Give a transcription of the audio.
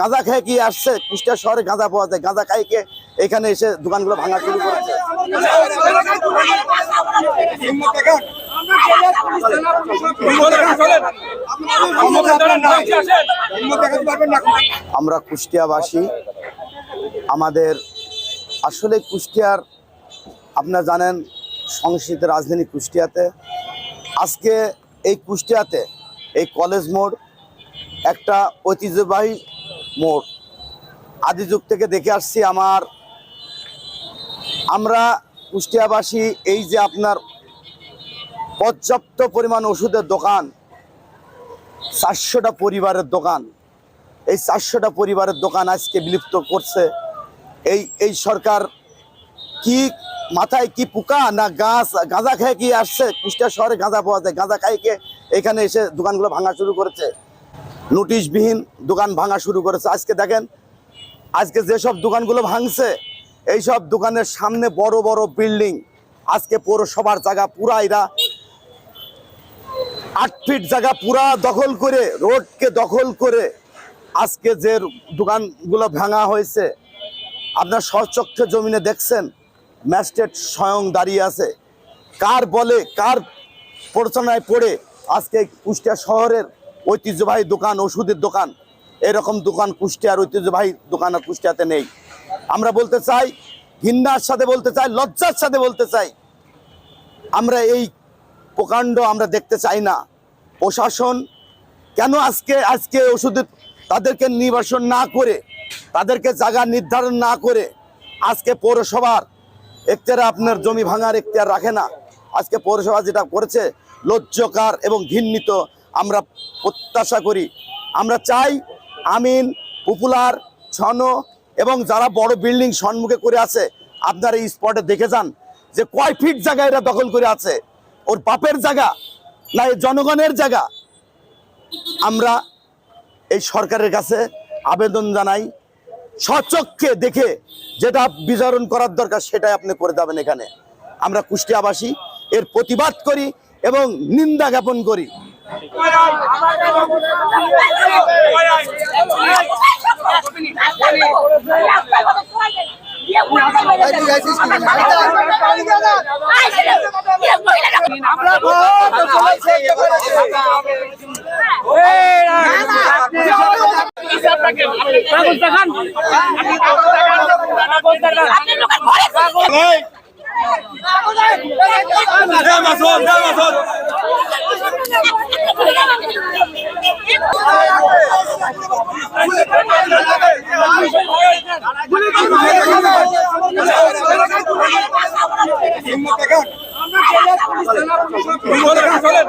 গাঁজা খেয়ে কি আসছে? কুষ্টিয়া শহরে গাঁজা পাওয়া যায়। গাঁজা খাই কে? এখানে এসে দোকানগুলো ভাঙা শুরু করেছে আমরা কুষ্টিয়াবাসী, আমাদের আসলে কুষ্টিয়ার, আপনারা জানেন, সংস্কৃত রাজধানী কুষ্টিয়াতে। আজকে এই কুষ্টিয়াতে, এই কলেজ মোড় একটা ঐতিহ্যবাহী মোড়। আদি যুগ থেকে দেখে আসছি আমার। আমরা কুষ্টিয়াবাসী, এই যে আপনার পর্যাপ্ত পরিমাণ ওষুধের দোকান, চারশোটা পরিবারের দোকান, এই চারশোটা পরিবারের দোকান আজকে বিলুপ্ত করছে। এই এই সরকার কি মাথায় কি পোকা না গাছ, গাঁজা খেয়ে কি আসছে? কুষ্টিয়া শহরে গাঁজা পাওয়া যায়, গাঁজা খাইকে এখানে এসে দোকানগুলো ভাঙা শুরু করেছে। নোটিশবিহীন দোকান ভাঙা শুরু করেছে। আজকে দেখেন, আজকে যেসব দোকানগুলো ভাঙছে এই সব দোকানের সামনে বড় বড় বিল্ডিং। আজকে পৌরসভার জায়গা পুরা এরা। আট ফিট জায়গা পুরা দখল করে, রোডকে দখল করে আজকে যে দোকানগুলো ভাঙা হয়েছে, আপনার স্বচক্ষে জমিনে দেখছেন, ম্যাজিস্ট্রেট স্বয়ং দাঁড়িয়ে আছে। কার বলে, কার প্রচনায় পড়ে আজকে কুষ্টিয়া শহরের ঐতিহ্যবাহী দোকান, ওষুধের দোকান, এরকম দোকান কুষ্টিয়ার ঐতিহ্যবাহী দোকান কুষ্টিয়াতে নেই। আমরা বলতে চাই, ঘৃণার সাথে বলতে চাই, লজ্জার সাথে বলতে চাই, আমরা এই প্রকাণ্ড আমরা দেখতে চাই না। প্রশাসন কেন আজকে আজকে ওষুধের তাদেরকে নির্বাসন না করে, তাদেরকে জায়গা নির্ধারণ না করে, আজকে পৌরসভার এখতিয়ারে আপনার জমি ভাঙার এখতিয়ার রাখে না। আজকে পৌরসভা যেটা করেছে, লজ্জকার এবং ঘৃণিত আমরা প্রত্যাশা করি। আমরা চাই আমিন, পপুলার ছন এবং যারা বড় বিল্ডিং সম্মুখে করে আছে, আপনারা এই স্পটে দেখে যান যে কয় ফিট জায়গা এরা দখল করে আছে। ওর বাপের জায়গা না জনগণের জায়গা? আমরা এই সরকারের কাছে আবেদন জানাই, স্বচক্ষে দেখে যেটা বিতরণ করার দরকার সেটাই আপনি করে যাবেন এখানে। আমরা কুষ্টিয়াবাসী, এর প্রতিবাদ করি এবং নিন্দা জ্ঞাপন করি। কাগজ দেখান কাগজ দেখান আপনি লোকের ঘরে চলেন